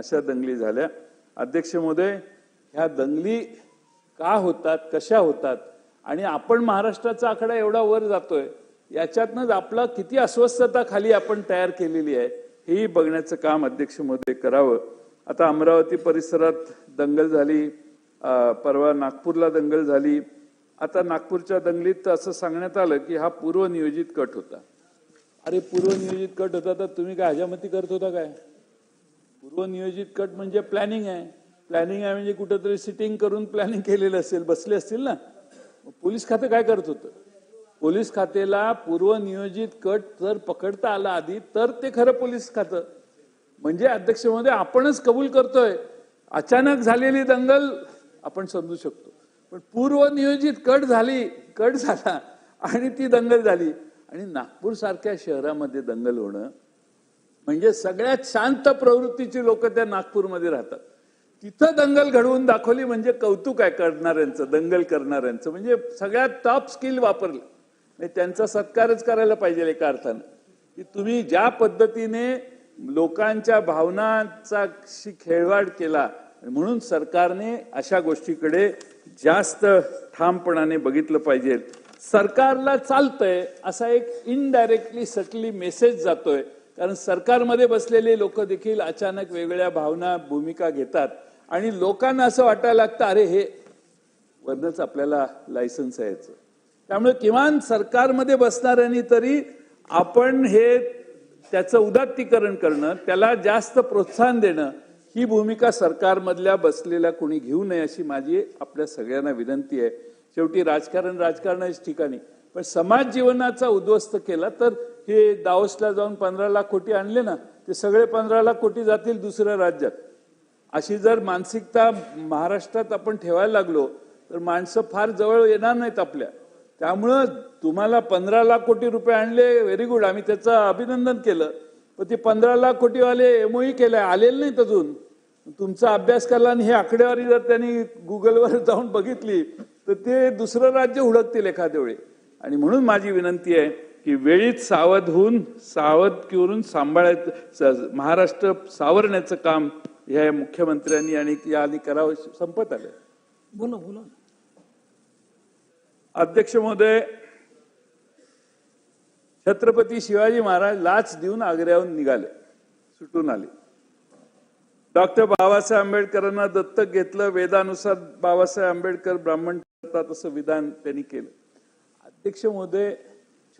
अशा दंगली झाल्या. अध्यक्ष महोदय ह्या दंगली का होतात कशा होतात? आणि आपण महाराष्ट्राचा आकडा एवढा वर जातोय याच्यातनंच आपला किती अस्वस्थता खाली आपण तयार केलेली आहे हेही बघण्याचं काम अध्यक्ष महोदय करावं. आता अमरावती परिसरात दंगल झाली परवा नागपूरला दंगल झाली. आता नागपूरच्या दंगलीत असं सांगण्यात आलं की हा पूर्वनियोजित कट होता. अरे पूर्वनियोजित कट होता तर तुम्ही काय हजामती करत होता काय? पूर्वनियोजित कट म्हणजे प्लॅनिंग आहे. प्लॅनिंग आहे म्हणजे कुठंतरी सिटिंग करून प्लॅनिंग केलेलं असेल बसले असतील ना? पोलीस खातं काय करत होतं? पोलीस खात्याला पूर्वनियोजित कट जर पकडता आला आधी तर ते खरं पोलीस खातं. म्हणजे अध्यक्ष महोदय आपणच कबूल करतोय. अचानक झालेली दंगल आपण समजू शकतो. पण पूर्वनियोजित कट झाली कट झाला आणि ती दंगल झाली. आणि नागपूर सारख्या शहरामध्ये दंगल होणं म्हणजे सगळ्यात शांत प्रवृत्तीची लोक त्या नागपूरमध्ये राहतात. तिथं दंगल घडवून दाखवली म्हणजे कौतुक आहे करणाऱ्यांचं दंगल करणाऱ्यांचं. म्हणजे सगळ्यात टॉप स्किल वापरलं. त्यांचा सत्कारच करायला पाहिजे एका अर्थानं. की तुम्ही ज्या पद्धतीने लोकांच्या भावनांचा खेळवाड केला म्हणून सरकारने अशा गोष्टीकडे जास्त ठामपणाने बघितलं पाहिजे. सरकारला चालतंय असा एक इनडायरेक्टली सटली मेसेज जातोय. कारण सरकारमध्ये बसलेले लोक देखील अचानक वेगळ्या भावना भूमिका घेतात. आणि लोकांना असं वाटायला लागतं अरे हे वरनच आपल्याला लायसन्स आहे त्यामुळे किमान सरकारमध्ये बसणाऱ्यांनी तरी आपण हे त्याचं उदात्तीकरण करणं त्याला जास्त प्रोत्साहन देणं ही भूमिका सरकारमधल्या बसलेल्या कोणी घेऊ नये अशी माझी आपल्या सगळ्यांना विनंती आहे. शेवटी राजकारण राजकारणाच्या ठिकाणी. पण समाज जीवनाचा उद्ध्वस्त केला तर हे दावसला जाऊन पंधरा लाख कोटी आणले ना ते सगळे पंधरा लाख कोटी जातील दुसऱ्या राज्यात. अशी जर मानसिकता महाराष्ट्रात आपण ठेवायला लागलो तर माणसं फार जवळ येणार नाहीत आपल्या. त्यामुळं तुम्हाला पंधरा लाख कोटी रुपये आणले व्हेरी गुड आम्ही त्याचं अभिनंदन केलं. पण ते पंधरा लाख कोटीवाले एमओई केलाय आलेले नाहीत अजून. तुमचा अभ्यास केला आणि हे आकडेवारी जर त्यांनी गुगलवर जाऊन बघितली तर ते दुसरं राज्य हुडकतील एखाद्या वेळी. आणि म्हणून माझी विनंती आहे की वेळीत सावध होऊन सावध करून सांभाळायचं महाराष्ट्र सावरण्याचं काम ह्या मुख्यमंत्र्यांनी आणि यांनी करावं संपत आलं बोला बोला. अध्यक्ष महोदय छत्रपती शिवाजी महाराज लाच देऊन आग्र्याहून निघाले सुटून आले. डॉक्टर बाबासाहेब आंबेडकरांना दत्तक घेतलं वेदानुसार बाबासाहेब आंबेडकर ब्राह्मण करतात असं विधान त्यांनी केलं. अध्यक्ष महोदय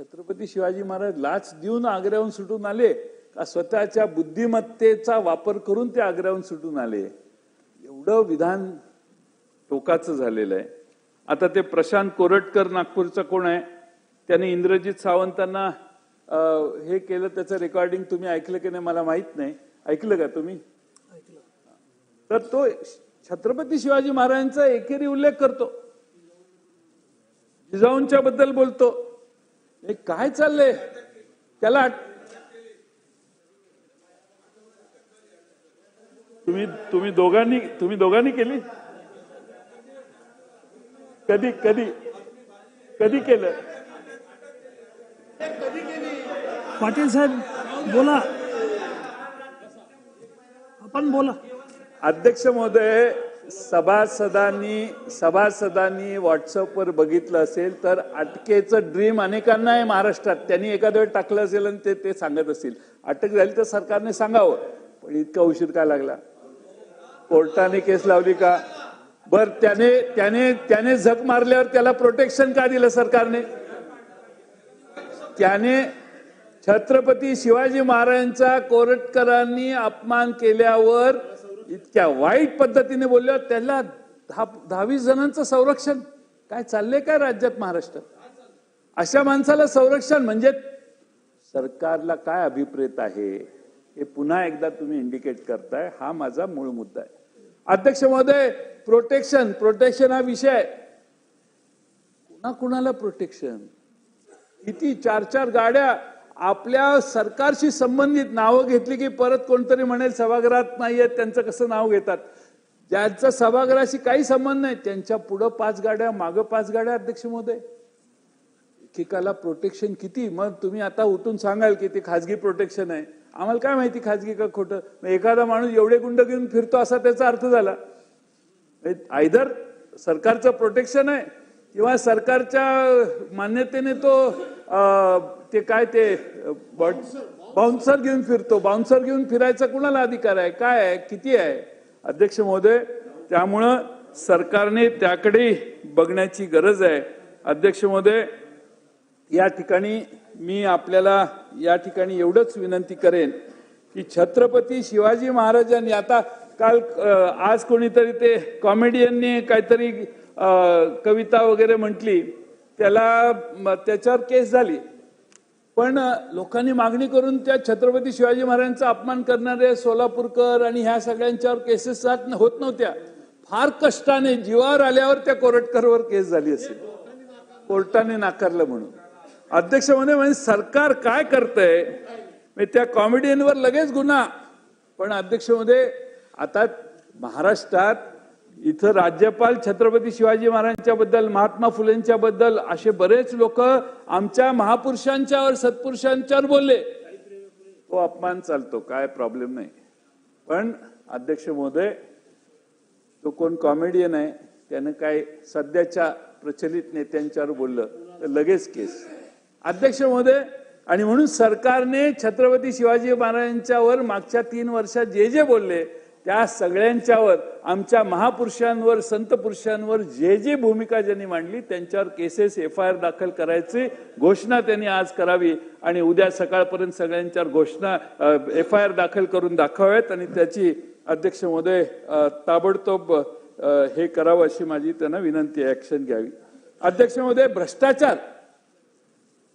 छत्रपती शिवाजी महाराज लाच देऊन आग्र्याहून सुटून आले का स्वतःच्या बुद्धिमत्तेचा वापर करून ते आग्र्याहून सुटून आले? एवढं विधान टोकाचं झालेलं आहे. आता ते प्रशांत कोरटकर नागपूरचा कोण आहे? त्याने इंद्रजित सावंतांना हे केलं त्याचं रेकॉर्डिंग तुम्ही ऐकलं की नाही मला माहीत नाही. ऐकलं का तुम्ही? ऐकलं. तर तो छत्रपती शिवाजी महाराजांचा एकेरी उल्लेख करतो. जिजाऊंच्या बद्दल बोलतो. हे काय चाललंय? त्याला तुम्ही तुम्ही दोघांनी तुम्ही दोघांनी केली? कधी कधी कधी केलं? पाटील साहेब बोला. आपण बोला. अध्यक्ष महोदय सभासदांनी सभासदांनी व्हॉट्सअपवर बघितलं असेल तर अटकेचं ड्रीम अनेकांना आहे महाराष्ट्रात. त्यांनी एखाद्या वेळ टाकलं असेल आणि ते ते सांगत असतील. अटक झाली तर सरकारने सांगावं. पण इतका उशीर का लागला? कोर्टाने केस लावली का? बर त्याने त्याने त्याने झक मारल्यावर त्याला प्रोटेक्शन का दिलं सरकारने? त्याने छत्रपती शिवाजी महाराजांचा कोरटकरांनी अपमान केल्यावर इतक्या वाईट पद्धतीने बोलल्यावर त्याला दहा दहावीस जणांचं संरक्षण. काय चाललंय काय राज्यात महाराष्ट्र? अशा माणसाला संरक्षण म्हणजे सरकारला काय अभिप्रेत आहे हे पुन्हा एकदा तुम्ही इंडिकेट करताय हा माझा मूळ मुद्दा आहे. अध्यक्ष महोदय प्रोटेक्शन प्रोटेक्शन हा विषय कुणा कुणाला प्रोटेक्शन किती चार चार गाड्या आपल्या सरकारशी संबंधित नावं घेतली की परत कोणतरी म्हणेल सभागृहात आहेत त्यांचं कसं नाव घेतात? ज्यांचा सभागृहाशी काही संबंध नाही त्यांच्या पुढं पाच गाड्या मागं पाच गाड्या अध्यक्ष महोदय. एकेकाला प्रोटेक्शन किती? मग तुम्ही आता उठून सांगाल की ते खाजगी प्रोटेक्शन आहे. आम्हाला काय माहिती खाजगी का खोटं? मग एखादा माणूस एवढे गुंड घेऊन फिरतो असा त्याचा अर्थ झाला. आयदर सरकारचं प्रोटेक्शन आहे. किंवा सरकारच्या मान्यतेने तो ते काय ते बाउन्सर घेऊन फिरतो. बाउन्सर घेऊन फिरायचा कुणाला अधिकार आहे? काय आहे? किती आहे? अध्यक्ष महोदय त्यामुळं सरकारने त्याकडे बघण्याची गरज आहे. अध्यक्ष महोदय या ठिकाणी मी आपल्याला या ठिकाणी एवढंच विनंती करेन की छत्रपती शिवाजी महाराजांनी आता काल आज कोणीतरी ते कॉमेडियननी काहीतरी कविता वगैरे म्हटली त्याला त्याच्यावर केस झाली. पण लोकांनी मागणी करून त्या छत्रपती शिवाजी महाराजांचा अपमान करणारे सोलापूरकर आणि ह्या सगळ्यांच्यावर केसेस होत नव्हत्या. फार कष्टाने जीवावर आल्यावर त्या कोरटकरवर केस झाली असेल. कोर्टाने नाकारलं म्हणून. अध्यक्ष म्हणे म्हणजे सरकार काय करतंय? मी त्या कॉमेडियनवर लगेच गुन्हा. पण अध्यक्षमध्ये आता महाराष्ट्रात इथं राज्यपाल छत्रपती शिवाजी महाराजांच्या बद्दल महात्मा फुलेंच्या बद्दल असे बरेच लोक आमच्या महापुरुषांच्यावर सत्पुरुषांच्यावर बोलले. तो अपमान चालतो काय प्रॉब्लेम नाही. पण अध्यक्ष महोदय तो कोण कॉमेडियन आहे त्यानं काय सध्याच्या प्रचलित नेत्यांच्यावर बोललं तर लगेच केस. अध्यक्ष महोदय आणि म्हणून सरकारने छत्रपती शिवाजी महाराजांच्यावर मागच्या तीन वर्षात जे जे बोलले त्या सगळ्यांच्यावर आमच्या महापुरुषांवर संत पुरुषांवर जे जे भूमिका ज्यांनी मांडली त्यांच्यावर केसेस एफ आय आर दाखल करायची घोषणा त्यांनी आज करावी आणि उद्या सकाळपर्यंत सगळ्यांच्यावर घोषणा एफ आय आर दाखल करून दाखवाव्यात आणि त्याची अध्यक्ष महोदय ताबडतोब हे करावं अशी माझी त्यांना विनंती आहे ऍक्शन घ्यावी. अध्यक्ष महोदय भ्रष्टाचार.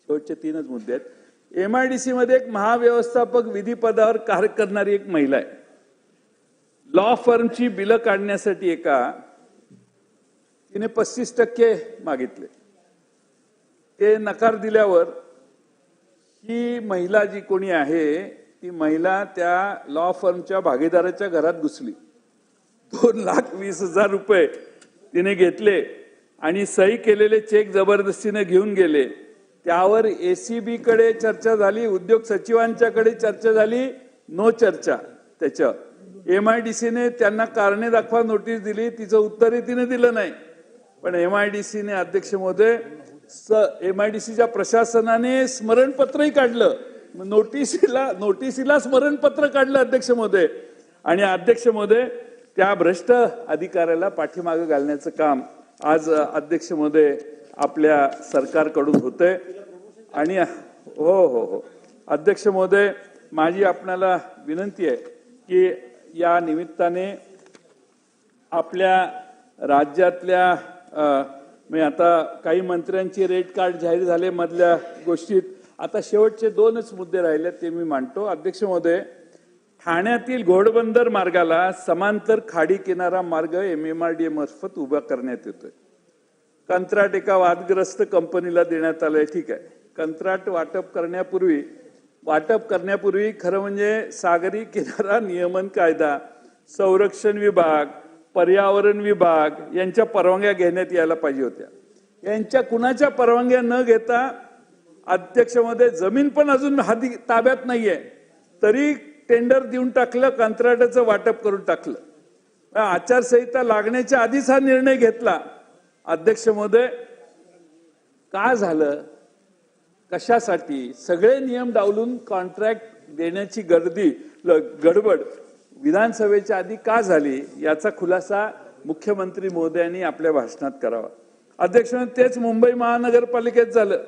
शेवटचे तीनच मुद्दे आहेत. एमआयडीसी मध्ये एक महाव्यवस्थापक विधी पदावर कार्य करणारी एक महिला आहे. लॉ फर्मची बिलं काढण्यासाठी एका तिने पस्तीस टक्के मागितले. ते नकार दिल्यावर ही महिला जी कोणी आहे ती महिला त्या लॉ फर्मच्या भागीदाराच्या घरात घुसली. दोन लाख वीस हजार रुपये तिने घेतले आणि सही केलेले चेक जबरदस्तीने घेऊन गेले. त्यावर एसीबी कडे चर्चा झाली उद्योग सचिवांच्याकडे चर्चा झाली नो चर्चा त्याच्या एम आय डी सीने त्यांना कारणे दाखवा नोटीस दिली तिचं उत्तरही तिने दिलं नाही. पण एम आय डी सीने अध्यक्ष महोदय एम आय डी सीच्या प्रशासनाने स्मरणपत्रही काढलं. मग नोटीसीला नोटीसीला स्मरणपत्र काढलं अध्यक्ष महोदय. आणि अध्यक्ष महोदय त्या भ्रष्ट अधिकाऱ्याला पाठीमागे घालण्याचं काम आज अध्यक्ष महोदय आपल्या सरकारकडून होतंय. आणि हो हो हो. अध्यक्ष महोदय माझी आपणाला विनंती आहे की या निमित्ताने आपल्या राज्यातल्या म्हणजे आता काही मंत्र्यांची रेड कार्ड जाहीर झाले मधल्या गोष्टीत. आता शेवटचे दोनच मुद्दे राहिले ते मी मांडतो. अध्यक्ष महोदय ठाण्यातील घोडबंदर मार्गाला समांतर खाडी किनारा मार्ग एम एम आर डी मार्फत उभा करण्यात येतोय. कंत्राट एका वादग्रस्त कंपनीला देण्यात आलंय. ठीक आहे. कंत्राट वाटप करण्यापूर्वी वाटप करण्यापूर्वी खरं म्हणजे सागरी किनारा नियमन कायदा संरक्षण विभाग पर्यावरण विभाग यांच्या परवानग्या घेण्यात यायला पाहिजे होत्या. यांच्या कुणाच्या परवानग्या न घेता अध्यक्षमध्ये जमीन पण अजून हाती ताब्यात नाहीये. तरी टेंडर देऊन टाकलं कंत्राटाचं वाटप करून टाकलं. आचारसंहिता लागण्याच्या आधीच हा निर्णय घेतला. अध्यक्ष महोदय का झालं? कशासाठी? सगळे नियम डावलून कॉन्ट्रॅक्ट देण्याची गर्दी गडबड विधानसभेच्या आधी का झाली? याचा खुलासा मुख्यमंत्री महोदयांनी आपल्या भाषणात करावा. अध्यक्ष तेच मुंबई महानगरपालिकेत झालं.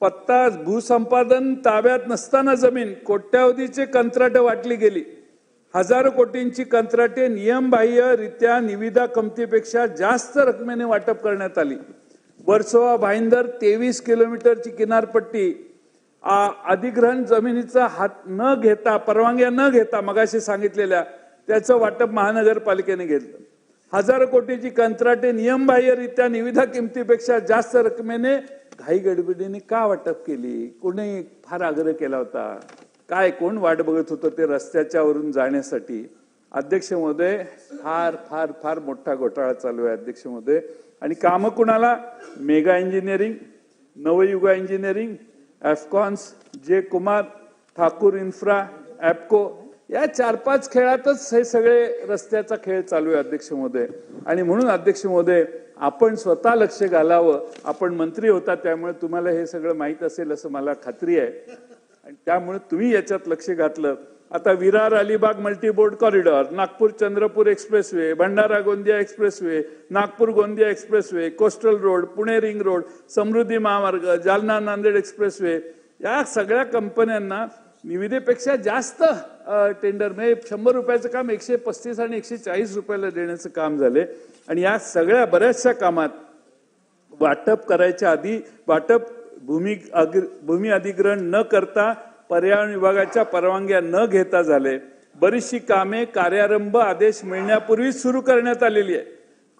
पत्ता भूसंपादन ताब्यात नसताना जमीन कोट्यावधीचे कंत्राट वाटली गेली. हजारो कोटींची कंत्राटे नियमबाह्यरित्या निविदा कमतीपेक्षा जास्त रकमेने वाटप करण्यात आली. वर्सोवा भाईंदर तेवीस किलोमीटरची किनारपट्टी अधिग्रहण जमिनीचा हात न घेता परवानग्या न घेता मगाशी सांगितलेल्या त्याचं वाटप महानगरपालिकेने घेतलं. हजारो कोटीची कंत्राटे नियमबाह्यरित्या निविदा किमतीपेक्षा जास्त रकमेने घाई गडबडीने का वाटप केली? कोणी फार आग्रह केला होता? काय कोण वाट बघत होतं ते रस्त्याच्या वरून जाण्यासाठी? अध्यक्ष महोदय फार फार फार मोठा घोटाळा चालू आहे अध्यक्ष महोदय. आणि कामं कुणाला? Mega engineering Navayuga engineering Afcons J Kumar Thakur infra ॲपको या चार पाच खेळातच हे सगळे रस्त्याचा खेळ चालू आहे अध्यक्ष महोदय. आणि म्हणून अध्यक्ष महोदय आपण स्वतः लक्ष घालावं. आपण मंत्री होता त्यामुळे तुम्हाला हे सगळं माहीत असेल असं मला खात्री आहे. आणि त्यामुळे तुम्ही याच्यात लक्ष घातलं. आता Virar Alibag multimodal corridor Nagpur Chandrapur expressway Bhandara Gondia expressway Nagpur Gondia expressway coastal road Pune ring road Samruddhi Mahamarg Jalna Nanded expressway या सगळ्या कंपन्यांना निविदेपेक्षा जास्त टेंडर म्हणजे शंभर रुपयाचं काम एकशे पस्तीस आणि एकशे चाळीस रुपयाला देण्याचं काम झाले. आणि या सगळ्या बऱ्याचशा कामात वाटप करायच्या आधी वाटप भूमी अग्र- भूमी अधिग्रहण न करता पर्यावरण विभागाच्या परवानग्या न घेता झाले. बरीचशी कामे कार्यारंभ आदेश मिळण्यापूर्वीच सुरू करण्यात आलेली आहे.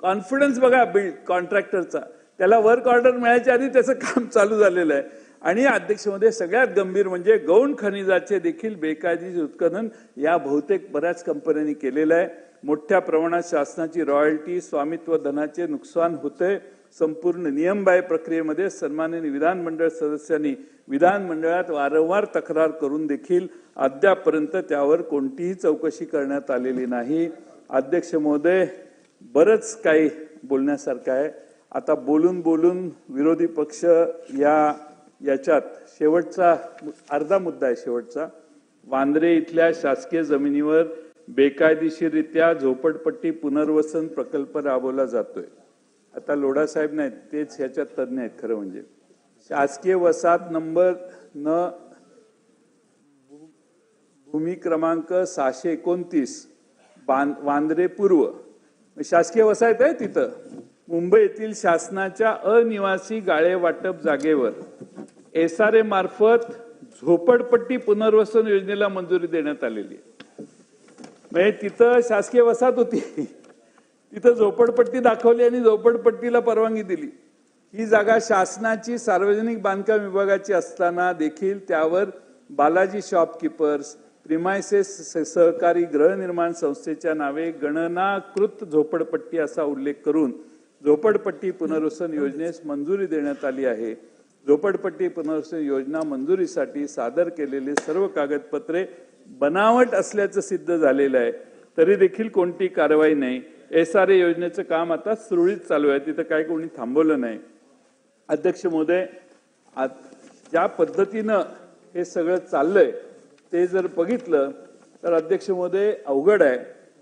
कॉन्फिडन्स बघा बिल्ड कॉन्ट्रॅक्टरचा त्याला वर्क ऑर्डर मिळायच्या आधी त्याचं काम चालू झालेलं आहे. आणि अध्यक्षमध्ये सगळ्यात गंभीर म्हणजे गौण खनिजाचे देखील बेकायदेशीर उत्खनन या बहुतेक बऱ्याच कंपन्यांनी केलेलं आहे. मोठ्या प्रमाणात शासनाची रॉयल्टी स्वामित्व धनाचे नुकसान होते संपूर्ण नियमबाह्य प्रक्रियेमध्ये सन्माननीय विधानमंडळ सदस्यांनी विधानमंडळात वारंवार तक्रार करून देखील अद्यापर्यंत त्यावर कोणतीही चौकशी करण्यात आलेली नाही. अध्यक्ष महोदय बरंच काही बोलण्यासारखं आहे. आता बोलून बोलून विरोधी पक्ष या याच्यात शेवटचा अर्धा मुद्दा आहे शेवटचा. वांद्रे इथल्या शासकीय जमिनीवर बेकायदेशीररित्या झोपडपट्टी पुनर्वसन प्रकल्प राबवला जातोय. आता लोढा साहेब नाहीत तेच ह्याच्यात तज्ज्ञ आहेत खरं म्हणजे. शासकीय वसाहत नंबर न भूमी क्रमांक सहाशे एकोणतीस बां- वांद्रे पूर्व. शासकीय वसाहत आहे तिथं. मुंबई येथील शासनाच्या अनिवासी गाळे वाटप जागेवर. एस आर ए मार्फत झोपडपट्टी पुनर्वसन योजनेला मंजुरी देण्यात आलेली आहे. म्हणजे तिथं शासकीय वसाहत होती. तिथं झोपडपट्टी दाखवली आणि झोपडपट्टीला परवानगी दिली. ही जागा शासनाची सार्वजनिक बांधकाम विभागाची असताना देखील त्यावर बालाजी शॉपकीपर्स प्रिमायसेस सहकारी गृहनिर्माण संस्थेच्या नावे गणनाकृत झोपडपट्टी असा उल्लेख करून झोपडपट्टी पुनर्वसन योजनेस मंजुरी देण्यात आली आहे. झोपडपट्टी पुनर्वसन योजना मंजुरीसाठी सादर केलेले सर्व कागदपत्रे बनावट असल्याचं सिद्ध झालेलं आहे. तरी देखील कोणती कारवाई नाही. एस आर ए योजनेचं काम आता सुरळीत चालू आहे. तिथं काय कोणी थांबवलं नाही. अध्यक्ष महोदय ज्या पद्धतीनं हे सगळं चाललंय ते जर बघितलं तर अध्यक्ष महोदय अवघड आहे.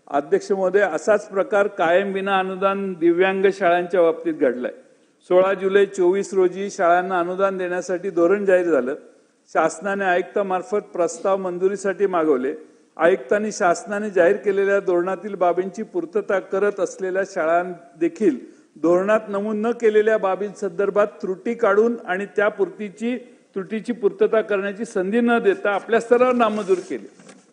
अध्यक्ष महोदय असाच प्रकार कायम विना अनुदान दिव्यांग शाळांच्या बाबतीत घडलाय. सोळा जुलै चोवीस रोजी शाळांना अनुदान देण्यासाठी धोरण जाहीर झालं. शासनाने आयुक्तामार्फत प्रस्ताव मंजुरीसाठी मागवले. आयुक्तांनी शासनाने जाहीर केलेल्या धोरणातील बाबींची पूर्तता करत असलेल्या शाळां देखील धोरणात नमूद न केलेल्या बाबींसंदर्भात त्रुटी काढून आणि त्या पूर्तीची त्रुटीची पूर्तता करण्याची संधी न देता आपल्या स्तरावर नामंजूर केली.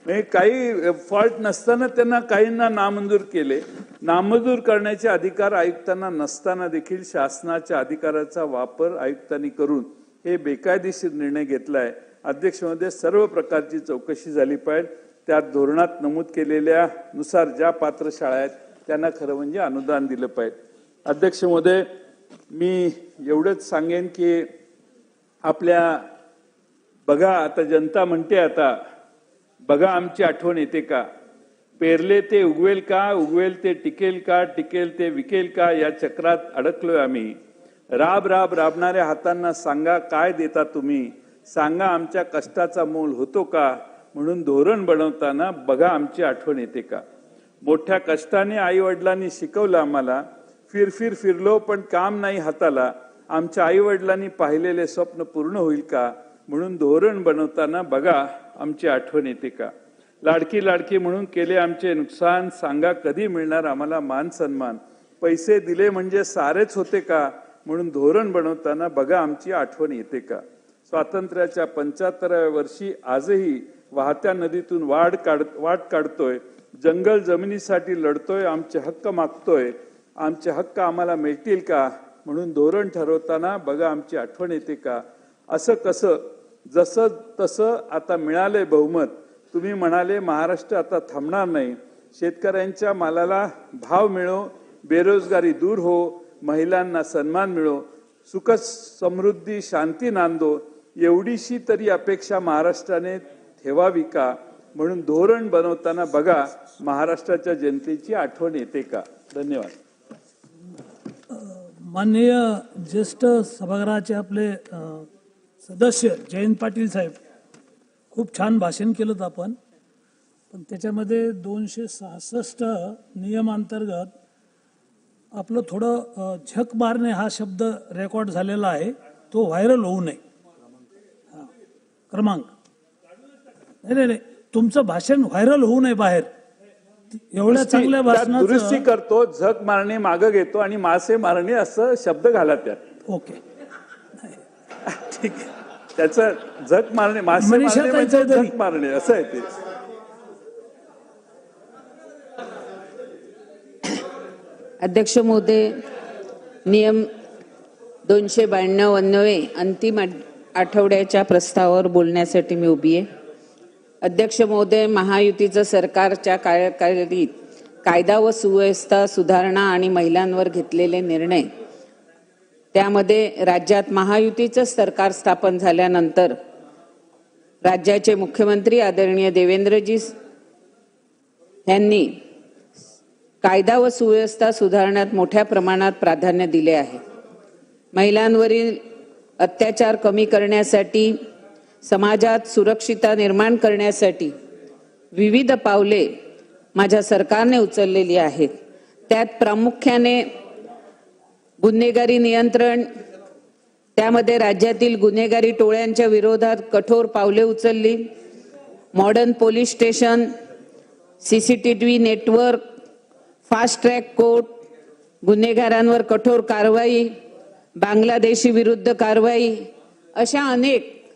म्हणजे काही फॉल्ट नसताना त्यांना काहींना नामंजूर केले. नामंजूर करण्याचे अधिकार आयुक्तांना नसताना देखील शासनाच्या अधिकाराचा वापर आयुक्तांनी करून हे बेकायदेशीर निर्णय घेतलाय. अध्यक्षमध्ये सर्व प्रकारची चौकशी झाली पाहिजे. त्यात धोरणात नमूद केलेल्या नुसार ज्या पात्र शाळा आहेत त्यांना खरं म्हणजे अनुदान दिलं पाहिजे. अध्यक्ष महोदय मी एवढंच सांगेन की आपल्या बघा आता जनता म्हणते आता बघा आमची आठवण येते का? पेरले ते उगवेल का? उगवेल ते टिकेल का? टिकेल ते विकेल का? या चक्रात अडकलोय आम्ही. राब राब राबणाऱ्या हातांना सांगा काय देता तुम्ही? सांगा आमच्या कष्टाचा मोल होतो का? म्हणून धोरण बनवताना बघा आमची आठवण येते का? मोठ्या कष्टाने आई वडिलांनी शिकवलं आम्हाला फिर फिर फिरलो पण काम नाही हाताला. आमच्या आई वडिलांनी पाहिलेले स्वप्न पूर्ण होईल का? म्हणून धोरण बनवताना बघा आमची आठवण येते का? लाडकी लाडकी म्हणून केले आमचे नुकसान सांगा कधी मिळणार आम्हाला मान सन्मान? पैसे दिले म्हणजे सारेच होते का? म्हणून धोरण बनवताना बघा आमची आठवण येते का? स्वातंत्र्याच्या पंच्याहत्तराव्या वर्षी आजही वाहत्या नदीतून वाढ काढ वाट काढतोय. जंगल जमिनीसाठी लढतोय आमचे हक्क मागतोय. आमचे हक्क आम्हाला मिळतील का? म्हणून धोरण ठरवताना बघा आमची आठवण येते का? असं कसं जसं तसं आता मिळालंय बहुमत. तुम्ही म्हणाले महाराष्ट्र आता थांबणार नाही. शेतकऱ्यांच्या मालाला भाव मिळो बेरोजगारी दूर हो महिलांना सन्मान मिळो सुख समृद्धी शांती नांदो एवढीशी तरी अपेक्षा महाराष्ट्राने ठेवावी का? म्हणून धोरण बनवताना बघा महाराष्ट्राच्या जनतेची आठवण येते का? धन्यवाद. माननीय ज्येष्ठ सभागृहाचे आपले सदस्य जयंत पाटील साहेब खूप छान भाषण केलं आपण. पण त्याच्यामध्ये दोनशे सहासष्ट नियमांतर्गत आपलं थोडं झक मारणे हा शब्द रेकॉर्ड झालेला आहे. तो व्हायरल होऊ नये. क्रमांक. नाही नाही नाही. तुमचं भाषण व्हायरल होऊ नये बाहेर. एवढ्या चांगल्या त्यात दुरुस्ती करतो झक मारणे मागं घेतो आणि मासे मारणे असं शब्द घाला त्यात. ओके. ठीक आहे. त्याचं झक मारणे मासे म्हणजे मारणे असं आहे ते. अध्यक्ष महोदय नियम दोनशे ब्याण्णव अन्वये अंतिम आठवड्याच्या प्रस्तावावर बोलण्यासाठी मी उभी आहे. अध्यक्ष महोदय महायुतीचं सरकारच्या कार्यकाळात कायदा व सुव्यवस्था सुधारणा आणि महिलांवर घेतलेले निर्णय. त्यामध्ये राज्यात महायुतीचं सरकार स्थापन झाल्यानंतर राज्याचे मुख्यमंत्री आदरणीय देवेंद्रजी यांनी कायदा व सुव्यवस्था सुधारण्यात मोठ्या प्रमाणात प्राधान्य दिले आहे. महिलांवरील अत्याचार कमी करण्यासाठी समाजात सुरक्षिता निर्माण करण्यासाठी विविध पावले माझ्या सरकारने उचललेली आहेत. त्यात प्रामुख्याने गुन्हेगारी नियंत्रण त्यामध्ये राज्यातील गुन्हेगारी टोळ्यांच्या विरोधात कठोर पावले उचलली modern police station C C T V network fast track court गुन्हेगारांवर कठोर कारवाई बांगलादेशी विरुद्ध कारवाई अशा अनेक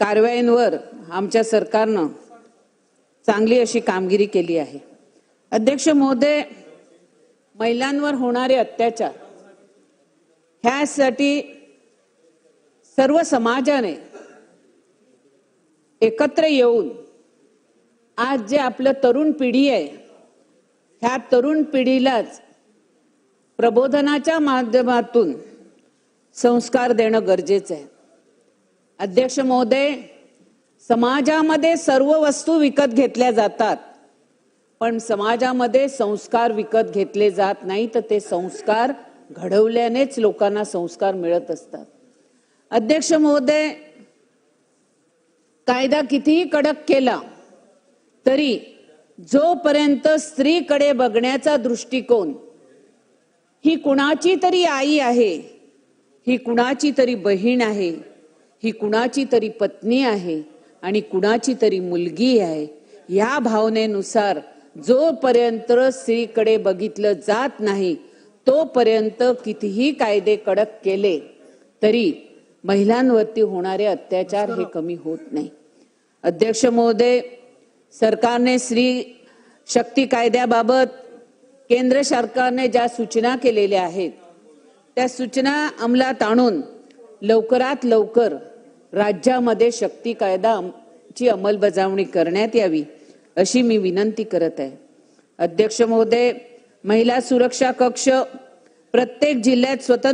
कारवाईंवर आमच्या सरकारनं चांगली अशी कामगिरी केली आहे. अध्यक्ष महोदय महिलांवर होणारे अत्याचार ह्यासाठी सर्व समाजाने एकत्र येऊन आज जे आपलं तरुण पिढी आहे ह्या तरुण पिढीलाच प्रबोधनाच्या माध्यमातून संस्कार देणं गरजेचं आहे. अध्यक्ष महोदय समाजामध्ये सर्व वस्तू विकत घेतल्या जातात पण समाजामध्ये संस्कार विकत घेतले जात नाही तर ते संस्कार घडवल्यानेच लोकांना संस्कार मिळत असतात. अध्यक्ष महोदय कायदा कितीही कडक केला तरी जोपर्यंत स्त्रीकडे बघण्याचा दृष्टिकोन ही कुणाची तरी आई आहे ही कुणाची तरी बहीण आहे ही कुणाची तरी पत्नी आहे आणि कुणाची तरी मुलगी आहे या भावनेनुसार जोपर्यंत स्त्रीकडे बघितलं जात नाही तोपर्यंत कितीही कायदे कडक केले तरी महिलांवरती होणारे अत्याचार हे कमी होत नाही. अध्यक्ष महोदय सरकारने स्त्री शक्ती कायद्याबाबत केंद्र सरकारने ज्या सूचना केलेल्या आहेत त्या सूचना अंमलात आणून लवकरात लवकर राज्यामध्ये शक्ती कायदा ची अंमलबजावणी करण्यात यावी अशी मी विनंती करत आहे. अध्यक्ष महोदय महिला सुरक्षा कक्ष प्रत्येक जिल्ह्यात स्वतंत्र